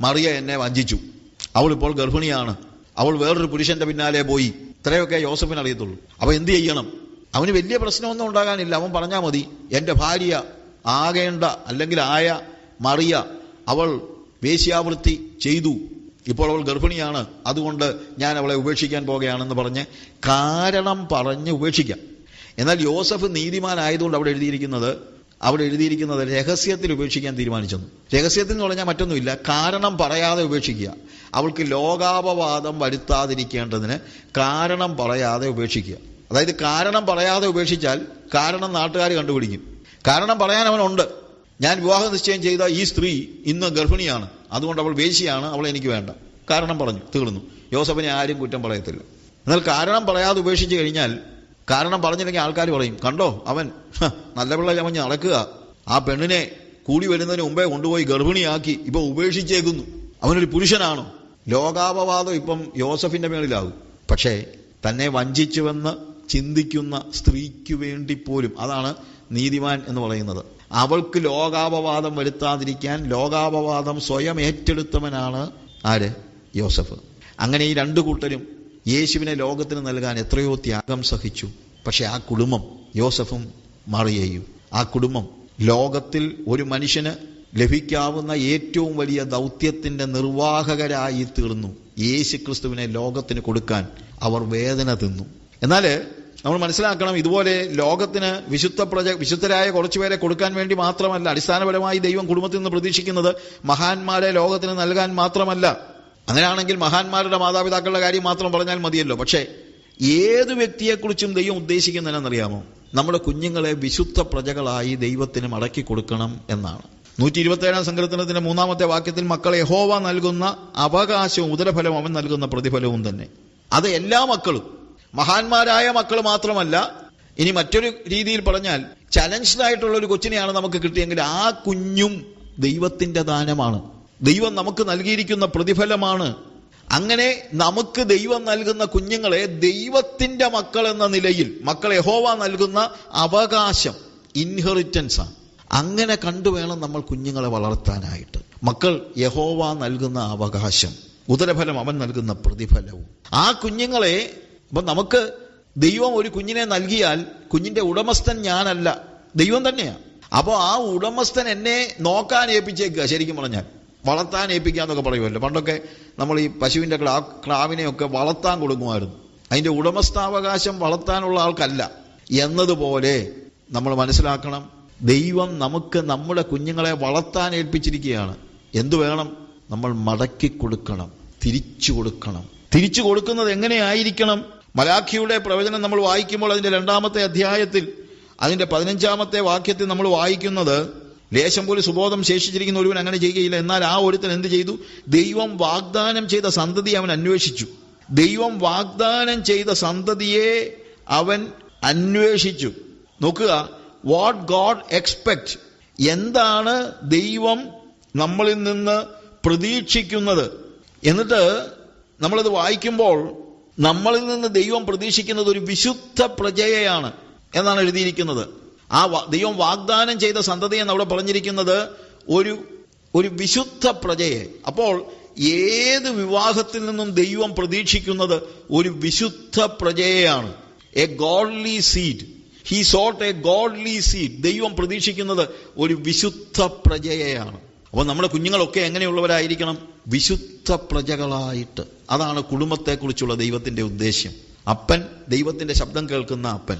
മറിയ എന്നെ വഞ്ചിച്ചു. അവൾ ഇപ്പോൾ ഗർഭിണിയാണ്. അവൾ വേറൊരു പുരുഷന്റെ പിന്നാലെ പോയി. ഇത്രയൊക്കെ യോസഫിന് അറിയത്തുള്ളൂ. അപ്പൊ എന്ത് ചെയ്യണം? അവന് വലിയ പ്രശ്നമൊന്നും ഉണ്ടാകാനില്ല. അവൻ പറഞ്ഞാൽ മതി എന്റെ ഭാര്യ ആകേണ്ട അല്ലെങ്കിൽ ആയ മറിയ അവൾ വേശ്യാവൃത്തി ചെയ്തു. ഇപ്പോൾ അവൾ ഗർഭിണിയാണ്. അതുകൊണ്ട് ഞാൻ അവളെ ഉപേക്ഷിക്കാൻ പോകുകയാണെന്ന് പറഞ്ഞ് കാരണം പറഞ്ഞ് ഉപേക്ഷിക്കാം. എന്നാൽ യോസഫ് നീതിമാനായതുകൊണ്ട് അവിടെ എഴുതിയിരിക്കുന്നത് അവിടെ എഴുതിയിരിക്കുന്നത് രഹസ്യത്തിൽ ഉപേക്ഷിക്കാൻ തീരുമാനിച്ചെന്നു. രഹസ്യത്തിൽ എന്ന് പറഞ്ഞാൽ മറ്റൊന്നുമില്ല. കാരണം പറയാതെ ഉപേക്ഷിക്കുക. അവൾക്ക് ലോകാപവാദം വരുത്താതിരിക്കേണ്ടതിന് കാരണം പറയാതെ ഉപേക്ഷിക്കുക. അതായത് കാരണം പറയാതെ ഉപേക്ഷിച്ചാൽ കാരണം നാട്ടുകാർ കണ്ടുപിടിക്കും. കാരണം പറയാൻ അവനുണ്ട്. ഞാൻ വിവാഹ നിശ്ചയം ചെയ്ത ഈ സ്ത്രീ ഇന്ന് ഗർഭിണിയാണ്. അതുകൊണ്ട് അവൾ വേശിയാണ്. അവൾ എനിക്ക് വേണ്ട. കാരണം പറഞ്ഞു. തീർന്നു. യോസഫിനെ ആരും കുറ്റം പറയത്തില്ല. എന്നാൽ കാരണം പറയാതെ ഉപേക്ഷിച്ച് കഴിഞ്ഞാൽ കാരണം പറഞ്ഞില്ലെങ്കിൽ ആൾക്കാർ പറയും കണ്ടോ അവൻ നല്ല പിള്ള ചമഞ്ഞ് നടക്കുക ആ പെണ്ണിനെ കൂടി വരുന്നതിന് മുമ്പേ കൊണ്ടുപോയി ഗർഭിണിയാക്കി ഇപ്പൊ ഉപേക്ഷിച്ചേക്കുന്നു. അവനൊരു പുരുഷനാണോ? ലോകാപവാദം ഇപ്പം യോസഫിന്റെ മേളിലാകും. പക്ഷേ തന്നെ വഞ്ചിച്ചുവെന്ന് ചിന്തിക്കുന്ന സ്ത്രീക്ക് വേണ്ടി പോലും അതാണ് നീതിമാൻ എന്ന് പറയുന്നത്. അവൾക്ക് ലോകാപവാദം വരുത്താതിരിക്കാൻ ലോകാപവാദം സ്വയം ഏറ്റെടുത്തവനാണ് ആര്? യോസഫ്. അങ്ങനെ ഈ രണ്ടു കൂട്ടരും യേശുവിനെ ലോകത്തിന് നൽകാൻ എത്രയോ ത്യാഗം സഹിച്ചു. പക്ഷെ ആ കുടുംബം യോസഫും മറിയയും ആ കുടുംബം ലോകത്തിൽ ഒരു മനുഷ്യന് ലഭിക്കാവുന്ന ഏറ്റവും വലിയ ദൗത്യത്തിന്റെ നിർവാഹകരായി തീർന്നു. യേശു ക്രിസ്തുവിനെ ലോകത്തിന് കൊടുക്കാൻ അവർ വേദന തിന്നു. എന്നാൽ നമ്മൾ മനസ്സിലാക്കണം ഇതുപോലെ ലോകത്തിന് വിശുദ്ധ പ്രജ വിശുദ്ധരായ കുറച്ചുപേരെ കൊടുക്കാൻ വേണ്ടി മാത്രമല്ല അടിസ്ഥാനപരമായി ദൈവം കുടുംബത്തിൽ നിന്ന് പ്രതീക്ഷിക്കുന്നത് മഹാന്മാരെ ലോകത്തിന് നൽകാൻ മാത്രമല്ല. അങ്ങനെയാണെങ്കിൽ മഹാന്മാരുടെ മാതാപിതാക്കളുടെ കാര്യം മാത്രം പറഞ്ഞാൽ മതിയല്ലോ. പക്ഷേ ഏത് വ്യക്തിയെക്കുറിച്ചും ദൈവം ഉദ്ദേശിക്കുന്നതിനെന്നറിയാമോ നമ്മുടെ കുഞ്ഞുങ്ങളെ വിശുദ്ധ പ്രജകളായി ദൈവത്തിന് മടക്കി കൊടുക്കണം എന്നാണ്. നൂറ്റി ഇരുപത്തേഴാം സങ്കീർത്തനത്തിന്റെ മൂന്നാമത്തെ വാക്യത്തിൽ മക്കളെ ഹോവ നൽകുന്ന അവകാശവും ഉദരഫലവും അവൻ നൽകുന്ന പ്രതിഫലവും തന്നെ. അത് എല്ലാ മക്കളും മഹാന്മാരായ മക്കൾ മാത്രമല്ല. ഇനി മറ്റൊരു രീതിയിൽ പറഞ്ഞാൽ ചലഞ്ച്ഡ് ആയിട്ടുള്ള ഒരു കൊച്ചിനെയാണ് നമുക്ക് കിട്ടിയെങ്കിൽ ആ കുഞ്ഞും ദൈവത്തിന്റെ ദാനമാണ്. ദൈവം നമുക്ക് നൽകിയിരിക്കുന്ന പ്രതിഫലമാണ് അങ്ങനെ നമുക്ക് ദൈവം നൽകുന്ന കുഞ്ഞുങ്ങളെ ദൈവത്തിന്റെ മക്കൾ എന്ന നിലയിൽ മക്കൾ യഹോവ നൽകുന്ന അവകാശം ഇൻഹെറിറ്റൻസ് ആണ്. അങ്ങനെ കണ്ടുവേണം നമ്മൾ കുഞ്ഞുങ്ങളെ വളർത്താനായിട്ട്. മക്കൾ യഹോവ നൽകുന്ന അവകാശം ഉദരഫലം അവൻ നൽകുന്ന പ്രതിഫലവും. ആ കുഞ്ഞുങ്ങളെ അപ്പം നമുക്ക് ദൈവം ഒരു കുഞ്ഞിനെ നൽകിയാൽ കുഞ്ഞിന്റെ ഉടമസ്ഥൻ ഞാനല്ല ദൈവം തന്നെയാണ് അപ്പോൾ ആ ഉടമസ്ഥൻ എന്നെ നോക്കാൻ ഏൽപ്പിച്ചേക്കുക ശരിക്കും പറഞ്ഞാൽ. വളർത്താൻ ഏൽപ്പിക്കുക എന്നൊക്കെ പറയുമല്ലോ. പണ്ടൊക്കെ നമ്മൾ ഈ പശുവിന്റെ ക്ലാ ക്ലാവിനെയൊക്കെ വളർത്താൻ കൊടുക്കുമായിരുന്നു. അതിന്റെ ഉടമസ്ഥാവകാശം വളർത്താനുള്ള ആൾക്കല്ല. എന്നതുപോലെ നമ്മൾ മനസ്സിലാക്കണം ദൈവം നമുക്ക് നമ്മുടെ കുഞ്ഞുങ്ങളെ വളർത്താൻ ഏൽപ്പിച്ചിരിക്കുകയാണ്. എന്തു വേണം? നമ്മൾ മടക്കി കൊടുക്കണം തിരിച്ചു കൊടുക്കണം. തിരിച്ചു കൊടുക്കുന്നത് എങ്ങനെയായിരിക്കണം? മലാഖിയുടെ പ്രവചനം നമ്മൾ വായിക്കുമ്പോൾ അതിന്റെ രണ്ടാമത്തെ അധ്യായത്തിൽ അതിന്റെ പതിനഞ്ചാമത്തെ വാക്യത്തിൽ നമ്മൾ വായിക്കുന്നത് ലേശം പോലും സുബോധം ശേഷിച്ചിരിക്കുന്ന ഒരുവൻ അങ്ങനെ ചെയ്യുകയില്ല. എന്നാൽ ആ ഒരുത്തൻ എന്ത് ചെയ്തു? ദൈവം വാഗ്ദാനം ചെയ്ത സന്തതി അവൻ അന്വേഷിച്ചു. ദൈവം വാഗ്ദാനം ചെയ്ത സന്തതിയെ അവൻ അന്വേഷിച്ചു. നോക്കുക വാട്ട് ഗോഡ് എക്സ്പെക്ട് എന്താണ് ദൈവം നമ്മളിൽ നിന്ന് പ്രതീക്ഷിക്കുന്നത്? എന്നിട്ട് നമ്മളത് വായിക്കുമ്പോൾ നമ്മളിൽ നിന്ന് ദൈവം പ്രതീക്ഷിക്കുന്നത് ഒരു വിശുദ്ധ പ്രജയെയാണ് എന്നാണ് എഴുതിയിരിക്കുന്നത്. ആ ദൈവം വാഗ്ദാനം ചെയ്ത സന്തതി എന്ന് അവിടെ പറഞ്ഞിരിക്കുന്നത് ഒരു ഒരു വിശുദ്ധ പ്രജയെ. അപ്പോൾ ഏത് വിവാഹത്തിൽ നിന്നും ദൈവം പ്രതീക്ഷിക്കുന്നത് ഒരു വിശുദ്ധ പ്രജയെയാണ്. A godly seed. He sought a godly seed. ദൈവം പ്രതീക്ഷിക്കുന്നത് ഒരു വിശുദ്ധ പ്രജയെയാണ്. അപ്പോൾ നമ്മുടെ കുഞ്ഞുങ്ങളൊക്കെ എങ്ങനെയുള്ളവരായിരിക്കണം? വിശുദ്ധ പ്രജകളായിട്ട്. അതാണ് കുടുംബത്തെക്കുറിച്ചുള്ള ദൈവത്തിന്റെ ഉദ്ദേശ്യം. അപ്പൻ ദൈവത്തിന്റെ ശബ്ദം കേൾക്കുന്ന അപ്പൻ.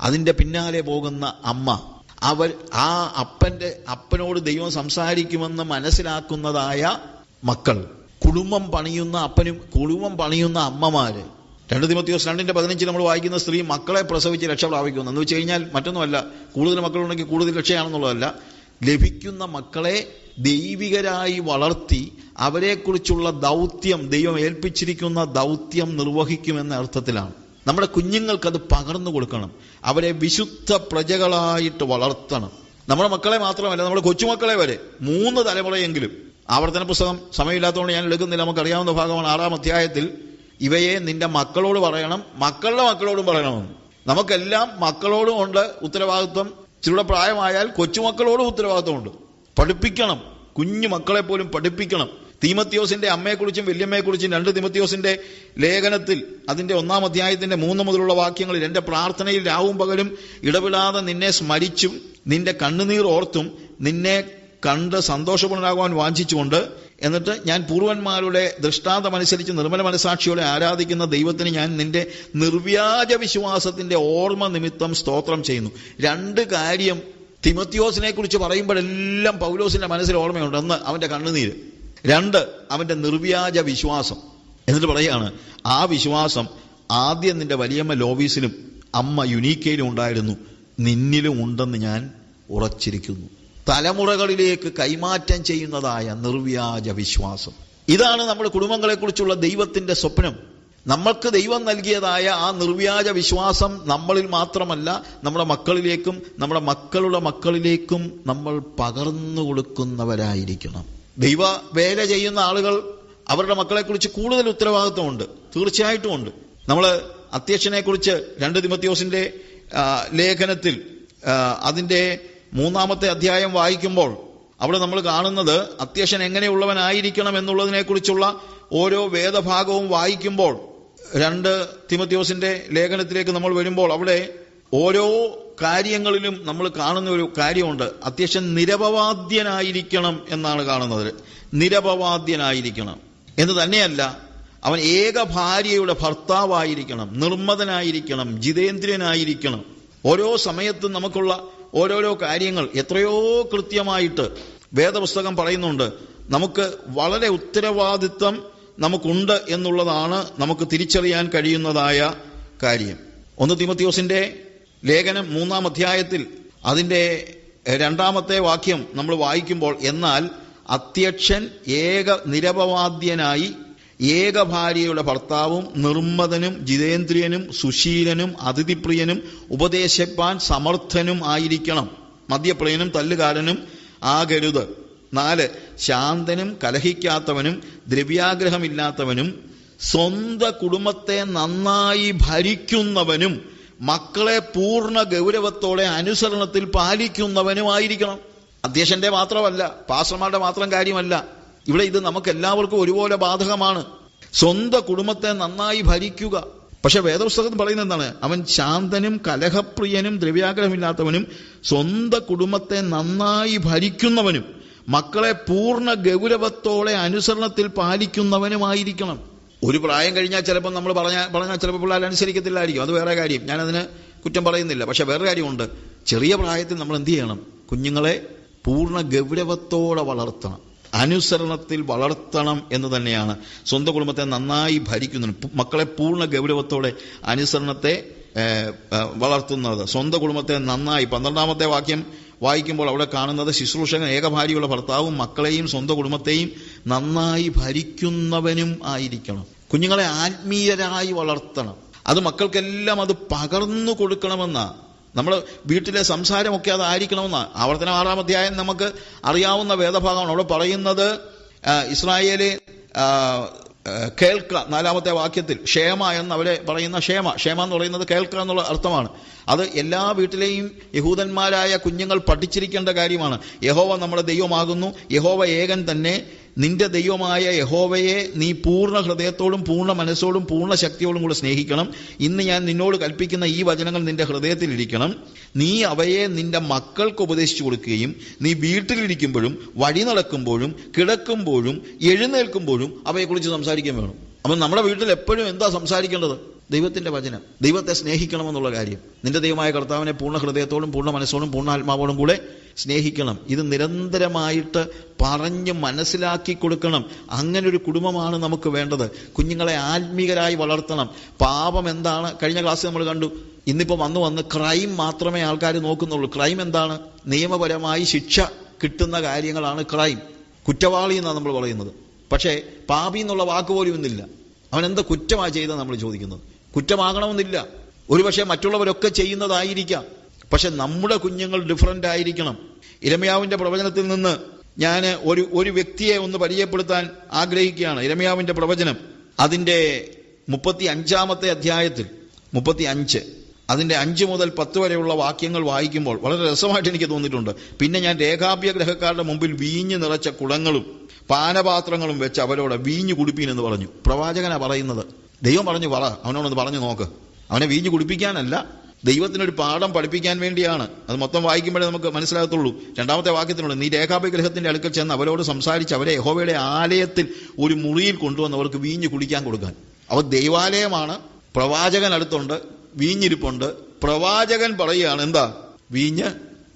അതിന്റെ പിന്നാലെ പോകുന്ന അമ്മ. അവർ ആ അപ്പന്റെ അപ്പനോട് ദൈവം സംസാരിക്കുമെന്ന് മനസ്സിലാക്കുന്നതായ മക്കൾ. കുടുംബം പണിയുന്ന അപ്പനും കുടുംബം പണിയുന്ന അമ്മമാര്. രണ്ട് തിമത്തിയോസ് രണ്ടിന്റെ പതിനഞ്ചിൽ നമ്മൾ വായിക്കുന്ന സ്ത്രീ മക്കളെ പ്രസവിച്ച് രക്ഷ പ്രാപിക്കുന്നു. എന്ന് വെച്ച് കഴിഞ്ഞാൽ മറ്റൊന്നുമല്ല കൂടുതൽ മക്കളുണ്ടെങ്കിൽ കൂടുതൽ രക്ഷയാണെന്നുള്ളതല്ല. ലഭിക്കുന്ന മക്കളെ ദൈവികരായി വളർത്തി അവരെക്കുറിച്ചുള്ള ദൗത്യം ദൈവം ഏൽപ്പിച്ചിരിക്കുന്ന ദൗത്യം നിർവഹിക്കുമെന്ന അർത്ഥത്തിലാണ്. നമ്മുടെ കുഞ്ഞുങ്ങൾക്കത് പകർന്നു കൊടുക്കണം. അവരെ വിശുദ്ധ പ്രജകളായിട്ട് വളർത്തണം. നമ്മുടെ മക്കളെ മാത്രമല്ല നമ്മുടെ കൊച്ചുമക്കളെ വരെ. മൂന്ന് തലമുറയെങ്കിലും. ആവർത്തന പുസ്തകം സമയമില്ലാത്തതുകൊണ്ട് ഞാൻ എടുക്കുന്നില്ല. നമുക്കറിയാവുന്ന ഭാഗമാണ് ആറാം അധ്യായത്തിൽ ഇവയെ നിന്റെ മക്കളോട് പറയണം മക്കളുടെ മക്കളോടും പറയണമെന്ന് നമുക്കെല്ലാം മക്കളോടും ഉണ്ട് ഉത്തരവാദിത്വം. ചിലരുടെ പ്രായമായാൽ കൊച്ചുമക്കളോടും ഉത്തരവാദിത്വമുണ്ട്. പഠിപ്പിക്കണം. കുഞ്ഞു മക്കളെ പോലും പഠിപ്പിക്കണം. തീമത്യോസിന്റെ അമ്മയെക്കുറിച്ചും വല്യമ്മയെക്കുറിച്ചും രണ്ട് തിമത്യോസിന്റെ ലേഖനത്തിൽ അതിന്റെ ഒന്നാം അധ്യായത്തിന്റെ മൂന്ന് മുതലുള്ള വാക്യങ്ങളിൽ എന്റെ പ്രാർത്ഥനയിൽ രാവും പകലും ഇടവിടാതെ നിന്നെ സ്മരിച്ചും നിന്റെ കണ്ണുനീർ ഓർത്തും നിന്നെ കണ്ട് സന്തോഷപൂർണനാകുവാൻ വാഞ്ചിച്ചുകൊണ്ട് എന്നിട്ട് ഞാൻ പൂർവന്മാരുടെ ദൃഷ്ടാന്തമനുസരിച്ച് നിർമ്മല മനസാക്ഷിയോടെ ആരാധിക്കുന്ന ദൈവത്തിന് ഞാൻ നിന്റെ നിർവ്യാജ വിശ്വാസത്തിന്റെ ഓർമ്മ നിമിത്തം സ്തോത്രം ചെയ്യുന്നു. രണ്ട് കാര്യം തിമത്യോസിനെ കുറിച്ച് പറയുമ്പോഴെല്ലാം പൗലോസിന്റെ മനസ്സിൽ ഓർമ്മയുണ്ട്. ഒന്ന് അവന്റെ കണ്ണുനീര്. രണ്ട് അവന്റെ നിർവ്യാജ വിശ്വാസം. എന്നിട്ട് പറയാണ് ആ വിശ്വാസം ആദ്യം നിന്റെ വലിയമ്മ ലോവീസിലും അമ്മ യുനീക്കയിലും ഉണ്ടായിരുന്നു. നിന്നിലും ഉണ്ടെന്ന് ഞാൻ ഉറച്ചിരിക്കുന്നു. തലമുറകളിലേക്ക് കൈമാറ്റം ചെയ്യുന്നതായ നിർവ്യാജ വിശ്വാസം. ഇതാണ് നമ്മുടെ കുടുംബങ്ങളെക്കുറിച്ചുള്ള ദൈവത്തിന്റെ സ്വപ്നം. നമ്മൾക്ക് ദൈവം നൽകിയതായ ആ നിർവ്യാജ വിശ്വാസം നമ്മളിൽ മാത്രമല്ല നമ്മുടെ മക്കളിലേക്കും നമ്മുടെ മക്കളുടെ മക്കളിലേക്കും നമ്മൾ പകർന്നു കൊടുക്കുന്നവരായിരിക്കണം. ദൈവ വേല ചെയ്യുന്ന ആളുകൾ അവരുടെ മക്കളെക്കുറിച്ച് കൂടുതൽ ഉത്തരവാദിത്വമുണ്ട്. തീർച്ചയായിട്ടും ഉണ്ട് നമ്മൾ അധ്യക്ഷനെ കുറിച്ച് രണ്ട് തിമത്യോസിന്റെ ലേഖനത്തിൽ അതിന്റെ മൂന്നാമത്തെ അധ്യായം വായിക്കുമ്പോൾ അവിടെ നമ്മൾ കാണുന്നത് അത്യക്ഷൻ എങ്ങനെയുള്ളവനായിരിക്കണം എന്നുള്ളതിനെ കുറിച്ചുള്ള ഓരോ വേദഭാഗവും വായിക്കുമ്പോൾ രണ്ട് തിമത്യോസിന്റെ ലേഖനത്തിലേക്ക് നമ്മൾ വരുമ്പോൾ അവിടെ ഓരോ കാര്യങ്ങളിലും നമ്മൾ കാണുന്ന ഒരു കാര്യമുണ്ട്. അത്യാവശ്യം നിരപവാദ്യനായിരിക്കണം എന്നാണ് കാണുന്നത്. നിരപവാദ്യനായിരിക്കണം. എന്ന് തന്നെയല്ല അവൻ ഏക ഭാര്യയുടെ ഭർത്താവായിരിക്കണം നിർമ്മതനായിരിക്കണം ജിതേന്ദ്രനായിരിക്കണം. ഓരോ സമയത്തും നമുക്കുള്ള ഓരോരോ കാര്യങ്ങൾ എത്രയോ കൃത്യമായിട്ട് വേദപുസ്തകം പറയുന്നുണ്ട്. നമുക്ക് വളരെ ഉത്തരവാദിത്വം നമുക്കുണ്ട് എന്നുള്ളതാണ് നമുക്ക് തിരിച്ചറിയാൻ കഴിയുന്നതായ കാര്യം. ഒന്ന് തിമത്യോസിന്റെ ലേഖനം മൂന്നാം അധ്യായത്തിൽ അതിന്റെ രണ്ടാമത്തെ വാക്യം നമ്മൾ വായിക്കുമ്പോൾ എന്നാൽ അധ്യക്ഷൻ ഏക നിരപവാദ്യനായി ഏക ഭാര്യയുടെ ഭർത്താവും നിർമ്മതനും ജിതേന്ദ്രിയനും സുശീലനും അതിഥിപ്രിയനും ഉപദേശപ്പാൻ സമർത്ഥനും ആയിരിക്കണം. മദ്യപ്രിയനും തല്ലുകാരനും ആകരുത്. നാല് ശാന്തനും കലഹിക്കാത്തവനും ദ്രവ്യാഗ്രഹമില്ലാത്തവനും സ്വന്ത കുടുംബത്തെ നന്നായി ഭരിക്കുന്നവനും മക്കളെ പൂർണ ഗൗരവത്തോടെ അനുസരണത്തിൽ പാലിക്കുന്നവനുമായിരിക്കണം. അധ്യക്ഷന്റെ മാത്രമല്ല പാസ്റ്റർമാരുടെ മാത്രം കാര്യമല്ല. ഇവിടെ ഇത് നമുക്ക് എല്ലാവർക്കും ഒരുപോലെ ബാധകമാണ്. സ്വന്തം കുടുംബത്തെ നന്നായി ഭരിക്കുക. പക്ഷെ വേദപുസ്തകത്തിൽ പറയുന്നത് എന്താണ്? അവൻ ശാന്തനും കലഹപ്രിയനും ദ്രവ്യാഗ്രഹമില്ലാത്തവനും സ്വന്തം കുടുംബത്തെ നന്നായി ഭരിക്കുന്നവനും മക്കളെ പൂർണ ഗൗരവത്തോടെ അനുസരണത്തിൽ പാലിക്കുന്നവനുമായിരിക്കണം. ഒരു പ്രായം കഴിഞ്ഞാൽ ചിലപ്പോൾ നമ്മൾ പറഞ്ഞാൽ പറഞ്ഞാൽ ചിലപ്പോൾ പിള്ളേർ അനുസരിക്കത്തില്ലായിരിക്കും. അത് വേറെ കാര്യം. ഞാനതിന് കുറ്റം പറയുന്നില്ല. പക്ഷെ വേറെ കാര്യമുണ്ട്. ചെറിയ പ്രായത്തിൽ നമ്മൾ എന്ത് ചെയ്യണം? കുഞ്ഞുങ്ങളെ പൂർണ ഗൗരവത്തോടെ വളർത്തണം. അനുസരണത്തിൽ വളർത്തണം എന്ന് തന്നെയാണ്. സ്വന്തം കുടുംബത്തെ നന്നായി ഭരിക്കുന്നു മക്കളെ പൂർണ ഗൗരവത്തോടെ അനുസരണത്തെ വളർത്തുന്നത്. സ്വന്തം കുടുംബത്തെ നന്നായി. പന്ത്രണ്ടാമത്തെ വാക്യം വായിക്കുമ്പോൾ അവിടെ കാണുന്നത് ശുശ്രൂഷകൻ ഏകഭാര്യയുള്ള ഭർത്താവും മക്കളെയും സ്വന്തം കുടുംബത്തെയും നന്നായി ഭരിക്കുന്നവനും ആയിരിക്കണം. കുഞ്ഞുങ്ങളെ ആത്മീയരായി വളർത്തണം. അത് മക്കൾക്കെല്ലാം അത് പകർന്നു കൊടുക്കണമെന്ന. നമ്മൾ വീട്ടിലെ സംസാരമൊക്കെ അതായിരിക്കണമെന്ന ആവർത്തന ആറാം അധ്യായം നമുക്ക് അറിയാവുന്ന വേദഭാഗമാണ്. അവിടെ പറയുന്നത് ഇസ്രായേലെ ഇസ്രായേൽ ആ, ആ, കേൾക്ക നാലാമത്തെ വാക്യത്തിൽ. ക്ഷേമ എന്ന് അവരെ പറയുന്ന ക്ഷേമ. ക്ഷേമ എന്ന് പറയുന്നത് കേൾക്കുക എന്നുള്ള അർത്ഥമാണ്. അത് എല്ലാ വീട്ടിലെയും യഹൂദന്മാരായ കുഞ്ഞുങ്ങൾ പഠിച്ചിരിക്കേണ്ട കാര്യമാണ്. യഹോവ നമ്മുടെ ദൈവമാകുന്നു. യഹോവ ഏകൻ തന്നെ. നിന്റെ ദൈവമായ യഹോവയെ നീ പൂർണ ഹൃദയത്തോടും പൂർണ മനസ്സോടും പൂർണ ശക്തിയോടും കൂടെ സ്നേഹിക്കണം. ഇന്ന് ഞാൻ നിന്നോട് കൽപ്പിക്കുന്ന ഈ വചനങ്ങൾ നിന്റെ ഹൃദയത്തിലിരിക്കണം നീ അവയെ നിന്റെ മക്കൾക്ക് ഉപദേശിച്ചു കൊടുക്കുകയും നീ വീട്ടിലിരിക്കുമ്പോഴും വഴി നടക്കുമ്പോഴും കിടക്കുമ്പോഴും എഴുന്നേൽക്കുമ്പോഴും അവയെക്കുറിച്ച് സംസാരിക്കാൻ വേണം. അപ്പം നമ്മുടെ വീട്ടിൽ എപ്പോഴും എന്താ സംസാരിക്കേണ്ടത്? ദൈവത്തിന്റെ വചനം. ദൈവത്തെ സ്നേഹിക്കണമെന്നുള്ള കാര്യം. നിന്റെ ദൈവമായ കർത്താവിനെ പൂർണ ഹൃദയത്തോടും പൂർണ മനസ്സോടും പൂർണ ആത്മാവോടും കൂടെ സ്നേഹിക്കണം. ഇത് നിരന്തരമായിട്ട് പറഞ്ഞ് മനസ്സിലാക്കി കൊടുക്കണം. അങ്ങനെ ഒരു കുടുംബമാണ് നമുക്ക് വേണ്ടത്. കുഞ്ഞുങ്ങളെ ആത്മീകരായി വളർത്തണം. പാപം എന്താണ്? കഴിഞ്ഞ ക്ലാസ്സിൽ നമ്മൾ കണ്ടു. ഇന്നിപ്പോൾ വന്നു വന്ന് ക്രൈം മാത്രമേ ആൾക്കാർ നോക്കുന്നുള്ളൂ. ക്രൈം എന്താണ്? നിയമപരമായി ശിക്ഷ കിട്ടുന്ന കാര്യങ്ങളാണ് ക്രൈം. കുറ്റവാളി എന്നാണ് നമ്മൾ പറയുന്നത്. പക്ഷേ പാപി എന്നുള്ള വാക്ക് പോലും ഇന്നില്ല. അവൻ എന്താ കുറ്റമാണ് ചെയ്തത് നമ്മൾ ചോദിക്കുന്നത്? കുറ്റമാകണമെന്നില്ല. ഒരുപക്ഷെ മറ്റുള്ളവരൊക്കെ ചെയ്യുന്നതായിരിക്കാം. പക്ഷെ നമ്മുടെ കുഞ്ഞുങ്ങൾ ഡിഫറന്റ് ആയിരിക്കണം. ഇരമയാവിന്റെ പ്രവചനത്തിൽ നിന്ന് ഞാൻ ഒരു ഒരു വ്യക്തിയെ ഒന്ന് പരിചയപ്പെടുത്താൻ ആഗ്രഹിക്കുകയാണ്. ഇരമയാവിന്റെ പ്രവചനം അതിന്റെ മുപ്പത്തി അഞ്ചാമത്തെ അധ്യായത്തിൽ മുപ്പത്തി അഞ്ച് അതിന്റെ അഞ്ച് മുതൽ പത്ത് വരെയുള്ള വാക്യങ്ങൾ വായിക്കുമ്പോൾ വളരെ രസമായിട്ട് എനിക്ക് തോന്നിയിട്ടുണ്ട്. പിന്നെ ഞാൻ രേഖാഭ്യ ഗ്രഹക്കാരുടെ മുമ്പിൽ വീഞ്ഞ് നിറച്ച കുളങ്ങളും പാനപാത്രങ്ങളും വെച്ച് അവരോട് വീഞ്ഞു കുടിപ്പീൻ എന്ന് പറഞ്ഞു. പ്രവാചകനാണ് പറയുന്നത് ദൈവം പറഞ്ഞു പറ അവനോടൊന്ന് പറഞ്ഞു നോക്ക്. അവനെ വീഞ്ഞു കുടിപ്പിക്കാനല്ല ദൈവത്തിനൊരു പാഠം പഠിപ്പിക്കാൻ വേണ്ടിയാണ്. അത് മൊത്തം വായിക്കുമ്പോഴേ നമുക്ക് മനസ്സിലാകത്തുള്ളൂ. രണ്ടാമത്തെ വാക്യത്തിനുള്ളൂ നീ രേഖാഭിഗ്രഹത്തിന്റെ അടുക്കൽ ചെന്ന് അവരോട് സംസാരിച്ച് അവരെ യഹോവയുടെ ആലയത്തിൽ ഒരു മുറിയിൽ കൊണ്ടുവന്ന് അവർക്ക് വീഞ്ഞ് കുടിക്കാൻ കൊടുക്കാൻ. അവർ ദൈവാലയമാണ് പ്രവാചകൻ അടുത്തുണ്ട് വീഞ്ഞിരിപ്പുണ്ട്. പ്രവാചകൻ പറയുകയാണ് എന്താ? വീഞ്ഞ്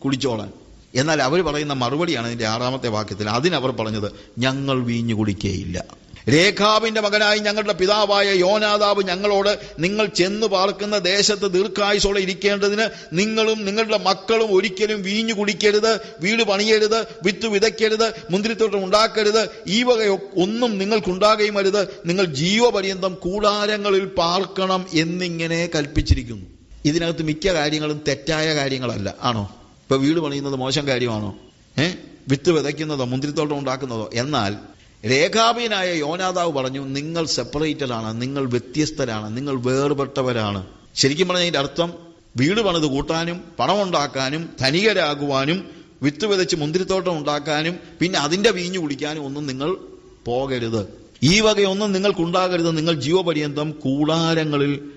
കുടിച്ചോളാൻ. എന്നാൽ അവർ പറയുന്ന മറുപടിയാണ് ഇതിന്റെ ആറാമത്തെ വാക്യത്തിൽ. അതിനവർ പറഞ്ഞത് ഞങ്ങൾ വീഞ്ഞു കുടിക്കേയില്ല. രേഖാബിന്റെ മകനായി ഞങ്ങളുടെ പിതാവായ യോനാദാവ് ഞങ്ങളോട് നിങ്ങൾ ചെന്ന് പാർക്കുന്ന ദേശത്ത് ദീർഘായുസോടെ ഇരിക്കേണ്ടതിന് നിങ്ങളും നിങ്ങളുടെ മക്കളും ഒരിക്കലും വീഞ്ഞു കുടിക്കരുത് വീട് പണിയരുത് വിത്ത് വിതയ്ക്കരുത് മുന്തിരിത്തോട്ടം ഉണ്ടാക്കരുത്. ഈ വക ഒന്നും നിങ്ങൾക്കുണ്ടാകുകയും അരുത്. നിങ്ങൾ ജീവപര്യന്തം കൂടാരങ്ങളിൽ പാർക്കണം എന്നിങ്ങനെ കൽപ്പിച്ചിരിക്കുന്നു. ഇതിനകത്ത് മിക്ക കാര്യങ്ങളും തെറ്റായ കാര്യങ്ങളല്ല ആണോ? ഇപ്പൊ വീട് പണിയുന്നത് മോശം കാര്യമാണോ? ഏ? വിത്ത് വിതയ്ക്കുന്നതോ മുന്തിരിത്തോട്ടം ഉണ്ടാക്കുന്നതോ? എന്നാൽ രേഖാബീനായ യോനാദാവ് പറഞ്ഞു നിങ്ങൾ സെപ്പറേറ്റഡ് ആണ് നിങ്ങൾ വ്യത്യസ്തരാണ് നിങ്ങൾ വേർപെട്ടവരാണ്. ശരിക്കും പറഞ്ഞതിന്റെ അർത്ഥം വീട് പണിത് കൂട്ടാനും പണം ഉണ്ടാക്കാനും ധനികരാകുവാനും വിത്ത് വിതച്ച് മുന്തിരിത്തോട്ടം ഉണ്ടാക്കാനും പിന്നെ അതിന്റെ വീഞ്ഞു കുടിക്കാനും ഒന്നും നിങ്ങൾ പോകരുത്. ഈ വകയൊന്നും നിങ്ങൾക്കുണ്ടാകരുത്. നിങ്ങൾ ജീവപര്യന്തം കൂടാരങ്ങളിൽ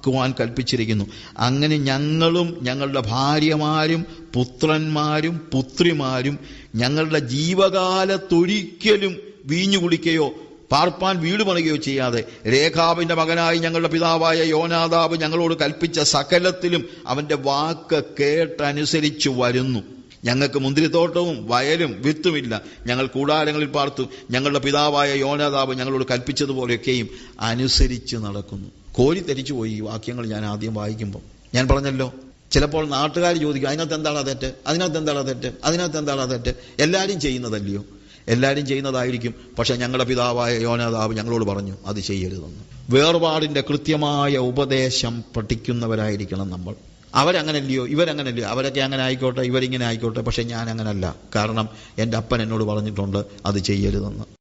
പാർക്കുവാൻ കൽപ്പിച്ചിരിക്കുന്നു. അങ്ങനെ ഞങ്ങളും ഞങ്ങളുടെ ഭാര്യമാരും പുത്രന്മാരും പുത്രിമാരും ഞങ്ങളുടെ ജീവകാലത്തൊരിക്കലും വീഞ്ഞു കുടിക്കുകയോ പാർപ്പാൻ വീട് പണുകയോ ചെയ്യാതെ രേഖാവിന്റെ മകനായി ഞങ്ങളുടെ പിതാവായ യോനാദാബ് ഞങ്ങളോട് കൽപ്പിച്ച സകലത്തിലും അവന്റെ വാക്ക് കേട്ടനുസരിച്ചു വരുന്നു. ഞങ്ങൾക്ക് മുന്തിരിത്തോട്ടവും വയലും വിത്തുമില്ല. ഞങ്ങൾ കൂടാരങ്ങളിൽ പാർത്തു. ഞങ്ങളുടെ പിതാവായ യോനാദാബ് ഞങ്ങളോട് കൽപ്പിച്ചതുപോലെയൊക്കെയും അനുസരിച്ച് നടക്കുന്നു. കോരി തെരിച്ചുപോയി ഈ വാക്യങ്ങൾ ഞാൻ ആദ്യം വായിക്കുമ്പോൾ ഞാൻ പറഞ്ഞല്ലോ ചിലപ്പോൾ നാട്ടുകാർ ചോദിക്കും അതിനകത്ത് എന്താണ് തെറ്റ്? അതിനകത്ത് എന്താണ് തെറ്റ്? അതിനകത്ത് എന്താണ് തെറ്റ്? എല്ലാവരും ചെയ്യുന്നതല്ലയോ? എല്ലാവരും ചെയ്യുന്നതായിരിക്കും. പക്ഷേ ഞങ്ങളുടെ പിതാവായ യോനാദാവ് ഞങ്ങളോട് പറഞ്ഞു അത് ചെയ്യരുതെന്ന്. വേർപാടിന്റെ കൃത്യമായ ഉപദേശം പഠിക്കുന്നവരായിരിക്കണം നമ്മൾ. അവരങ്ങനല്ലയോ? ഇവരങ്ങനല്ലയോ? അവരൊക്കെ അങ്ങനെ ആയിക്കോട്ടെ ഇവരിങ്ങനെ ആയിക്കോട്ടെ പക്ഷേ ഞാൻ അങ്ങനല്ല കാരണം എന്റെ അപ്പൻ എന്നോട് പറഞ്ഞിട്ടുണ്ട് അത് ചെയ്യരുതെന്ന്.